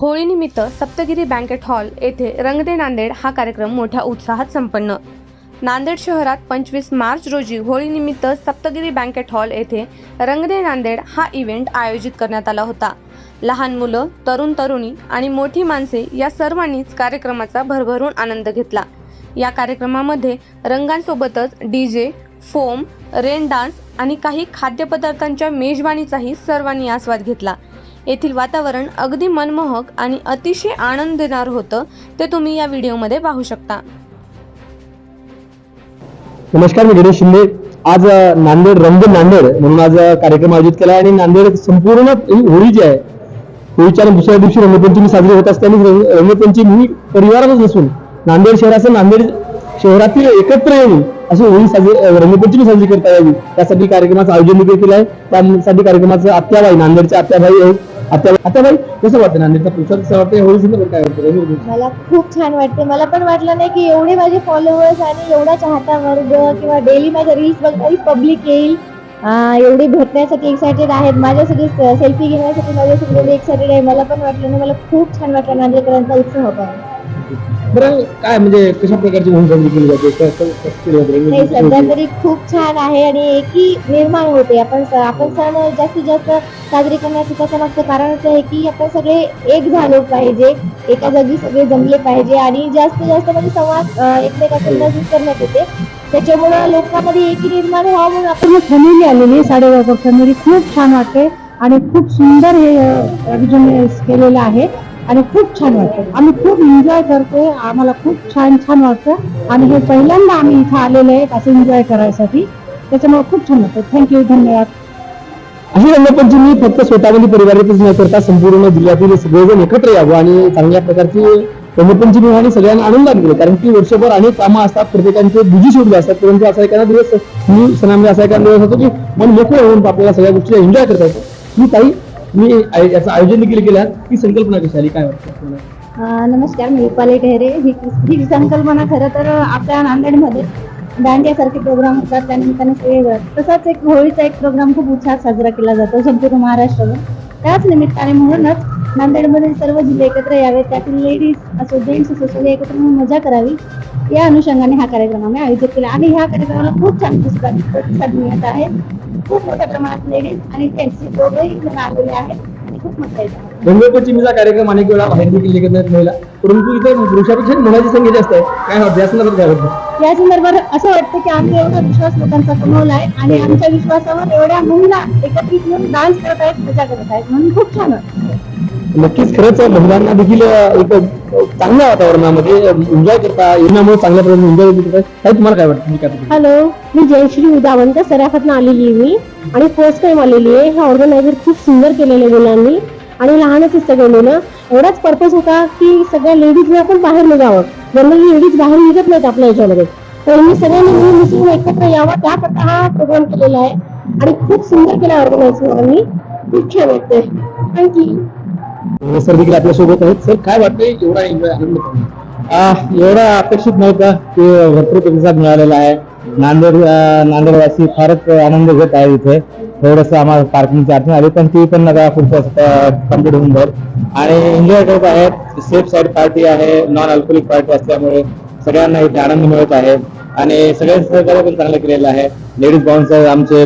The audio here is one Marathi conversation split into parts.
होळीनिमित्त सप्तगिरी बँकेट हॉल येथे रंगदे नांदेड हा कार्यक्रम मोठ्या उत्साहात संपन्न. नांदेड शहरात पंचवीस मार्च रोजी होळीनिमित्त सप्तगिरी बँकेट हॉल येथे रंगदे नांदेड हा इव्हेंट आयोजित करण्यात आला होता. लहान मुलं तरुण तरुणी आणि मोठी माणसे या सर्वांनीच कार्यक्रमाचा भरभरून आनंद घेतला. या कार्यक्रमामध्ये रंगांसोबतच D J foam rain dance आणि काही खाद्यपदार्थांच्या मेजवानीचाही सर्वांनी आस्वाद घेतला. येथील वातावरण अगदी मनमोहक आणि अतिशय आनंद देणार होतं ते तुम्ही या व्हिडिओमध्ये पाहू शकता. नमस्कार मी गणेश शिंदे. आज नांदेड रंग नांदेड म्हणून आज कार्यक्रम आयोजित केला आणि नांदेड संपूर्ण होळी जी आहे होळीच्या दुसऱ्या दिवशी रंगपंचमी साजरी होत असते आणि रंग- रंगपंचमी ही परिवारातच नसून नांदेड शहराचं नांदेड शहरातील एकत्र येऊन अशी होळी साजरी रंगपंचमी साजरी करता यावी. त्यासाठी कार्यक्रमाचं आयोजन देखील केलं आहे. त्यासाठी कार्यक्रमाचं आत्याबाई नांदेडच्या आत्याबाई आहेत. कसं वाटतं नांदेडचा कसं वाटतं काय वाटतं? मला खूप छान वाटते. मला पण वाटलं नाही की एवढे माझे फॉलोअर्स आणि एवढा चाहता वर्ग किंवा डेली माझ्या रील्स बघणारी पब्लिक येईल. एवढे भेटण्यासाठी एक्सायटेड आहेत. माझ्यासाठी सेल्फी घेण्यासाठी माझ्यासाठी एक्सायटेड आहे. मला पण वाटलं नाही. मला खूप छान वाटलं नांदेडकरांचा उत्सव होता. बरं काय म्हणजे कशा प्रकारची साजरी केली जाते कसं- कसं केलं जातं नाही सध्या? तरी खूप छान आहे आणि एकी निर्माण होते. आपण स- आपण सण जास्तीत जास्त साजरे करण्याचं त्याचं मागचं कारणच आहे की आपण सगळे एक झालो पाहिजे. एका जागी सगळे जमले पाहिजे आणि जास्तीत जास्त म्हणजे संवाद अं, एकमेकांचा नजीक करण्यात येते. त्याच्यामुळं लोकांमध्ये एकी निर्माण व्हावं म्हणून आपण पूर्ण फॅमिली आलेली साडेबाबा फॅमिली खूप छान वाटते आणि खूप सुंदर हे आयोजन केलेलं आहे. आणि खूप छान वाटतं. आम्ही खूप एन्जॉय करतोय. आम्हाला खूप छान छान वाटतं. आणि हे पहिल्यांदा आम्ही इथं आलेले आहेत असं एन्जॉय करायसाठी. त्याच्यामुळे खूप छान वाटतं. थँक्यू धन्यवाद. अशी रंगपंचमी फक्त स्वतःमध्ये परिवारातच न करता संपूर्ण जिल्ह्यातील सगळेजण एकत्र यावं आणि चांगल्या प्रकारची रंगपंचमी आणि सगळ्यांना आनंदात गेले कारण की वर्षभर अनेक कामं असतात. प्रत्येकांचे बिजी शेड्यूल असतात. परंतु असा एखादा दिवस मी सणामध्ये असा एखादा दिवस होतो की मन मोकळं होऊन आपल्याला सगळ्या गोष्टी एन्जॉय करता येतो. मी ताई मी याचं आयोजन देखील केलं ही संकल्पना कशी आली? काय वाटतं तुम्हाला? नमस्कार मी रुपाली ढेरे ही ही संकल्पना खरं तर आपल्या नांदेडमध्ये दांडियासारखे प्रोग्राम होतात. त्यानिमित्ताने तसाच एक होळीचा एक प्रोग्राम खूप उत्साहात साजरा केला जातो संपूर्ण महाराष्ट्रावर. त्याच निमित्ताने म्हणूनच नांदेडमध्ये सर्व जिल्हे एकत्र यावे त्यातील लेडीज असो जेंट्स असो सगळे एकत्र म्हणून मजा करावी. या अनुषंगाने हा कार्यक्रम आम्ही आयोजित केला. आणि ह्या कार्यक्रमाला खूप छान प्रतिसाद प्रतिसाद मिळत आहे. खूप मोठ्या प्रमाणात लेडीज आणि जेंट्स दोघेही जण आलेले आहेत. आणि खूप मजा येत आहे रंगपंचमीचा कार्यक्रम अनेक वेळा बाहेर देखील नाहीत महिला. परंतु इथे पुरुषापेक्षा मुलाची संख्या जास्त आहे. काय वाटतं? या संदर्भात काय वाटतं? या संदर्भात असं वाटतं की आम्ही एवढा विश्वास लोकांचा कमवला आहे आणि आमच्या विश्वासावर एवढ्या महिला एकत्रित येऊन डान्स करत आहेत मजा करत आहेत. म्हणून खूप छान वाटतं. नक्कीच खरंच महिलांना देखील एक चांगल्या वातावरणामध्ये एन्जॉय करता येण्यामुळे चांगल्या प्रकारे एन्जॉय काय तुम्हाला काय वाटतं? हॅलो मी जयश्री उदावंत सराफातनं आलेली आहे मी. आणि फर्स्ट टाइम आलेली आहे. हे ऑर्गनायझर खूप सुंदर केलेलं आहे मुलांनी. आणि लहानच आहे सगळे मुलं. एवढाच पर्पज होता की सगळ्या लेडीजला आपण बाहेर निघावं. जनरली लेडीज बाहेर निघत नाहीत आपल्या याच्यामध्ये. तर मी सगळ्यांनी मिळून मिसळून एकत्र यावं. त्याकरता हा प्रोग्राम केलेला आहे. आणि खूप सुंदर केला ऑर्गनायझरांनी खूप छान वाटतंय. थँक्यू सर देखील आपल्यासोबत आहेत. सर काय वाटतंय? एवढा एन्जॉय आनंद एवढा अपेक्षित नव्हता की भरपूर प्रतिसाद मिळालेला आहे. नांदेड नांदेडवासी फारच आनंद घेत आहे इथे. थोडस आम्हाला पार्किंगची अडचण आली पण ती पण नका पुढच्या कंप्लीट होऊन जाईल. आणि एन्जॉय करत आहेत. सेफ साईड पार्टी आहे नॉन अल्कोहोलिक पार्टी असल्यामुळे सगळ्यांना इथे आनंद मिळत आहे. आणि सगळ्यांनी सहकार्य पण चांगलं केलेलं आहे. लेडीज बाउन्सर आमचे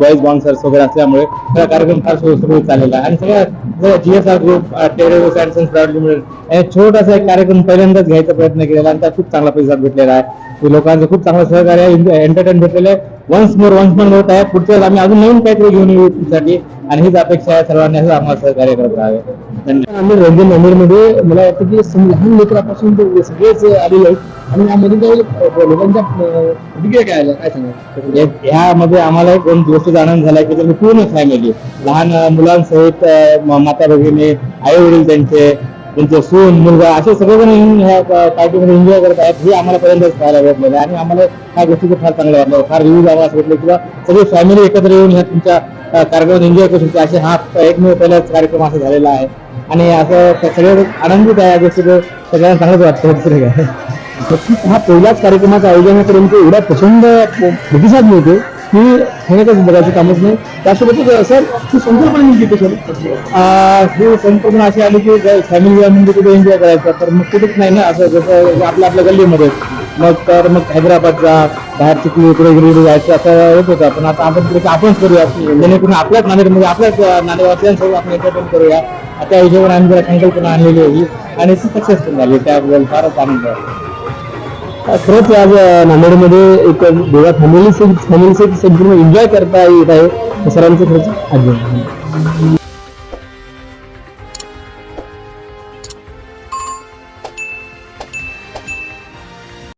बॉईज बाउन्सर्स वगैरे असल्यामुळे सगळा कार्यक्रम फार सुरळीत चाललेला आहे. आणि सगळ्या GSR group terrace and sons private limited छोटासा एक कार्यक्रम पहिल्यांदाच घ्यायचा प्रयत्न केलेला आणि त्यात खूप चांगला प्रतिसाद भेटलेला आहे. लोकांचं खूप चांगलं सहकार्य एंटरटेन भेटलेलं आहे. वन्स मोर वन्स मोर होत आहे पुढच्या वेळेस आम्ही अजून नवीन काहीतरी घेऊन येऊ तुमच्यासाठी. आणि हीच अपेक्षा आहे सर्वांनी आम्हाला सहकार्य करत राहावे. धन्यवाद. रंजन नांदेडमध्ये मला वाटतं की लहान लेकरापासून ते सगळेच आलेले आहेत. आणि यामध्ये काही लोकांच्या प्रतिक्रिया काय आल्या? काय सांगा ह्यामध्ये एक एक दोन गोष्टीचा आनंद झाला की पूर्ण फॅमिली लहान मुलांसहित माता भगिनी आई वडील त्यांचे त्यांचे सून मुलगा असे सगळेजण येऊन ह्या पार्टीमध्ये एन्जॉय करत आहेत. हे आम्हाला पहिल्यांदाच पाहायला भेटलेलं आहे आणि आम्हाला ह्या गोष्टीचं फार चांगलं वाटलं. फार रिव्ह्यूज आम्हाला भेटले किंवा सगळी फॅमिली एकत्र येऊन ह्या तुमच्या कार्यक्रमात एन्जॉय करू शकते. असे हा एकमेव पहिलाच कार्यक्रम असा झालेला आहे. आणि असं सगळे आनंदित आहे या गोष्टीचं. सगळ्यांना चांगलंच वाटतं दुसरं काय नक्कीच हा पहिल्याच कार्यक्रमाचं आयोजन परंतु एवढा प्रचंड प्रतिसाद मिळतो ही सांगायचं बघायचं कामच नाही. त्यासोबतच सर ही संकल्पना नेमकी कशी ही संकल्पना अशी आली की फॅमिली म्हणजे कुठे एन्जॉय करायचं तर मग कुठेच नाही ना. असं जसं आपल्या आपल्या गल्लीमध्ये. मग तर मग हैदराबाद जा बाहेर चिखली इकडे इकडे जायचं असं होत होतं. पण आता आपण तिकडे आपणच करूया जेणेकरून आपल्याच नांदेडमध्ये म्हणजे आपल्याच नांदेडवासियांसोबत आपण एंटरटेन करूया. त्या हिशोबाने आम्ही जरा संकल्पना आणलेली आहे. आणि ती सक्सेसफुल झाली त्याबद्दल फारच आनंद आहे. खरंच आज नांदेडमध्ये एक गोवा फॅमिली फॅमिलीसाठी संपूर्ण एन्जॉय करता येत आहे सरांचं खरंच आभार.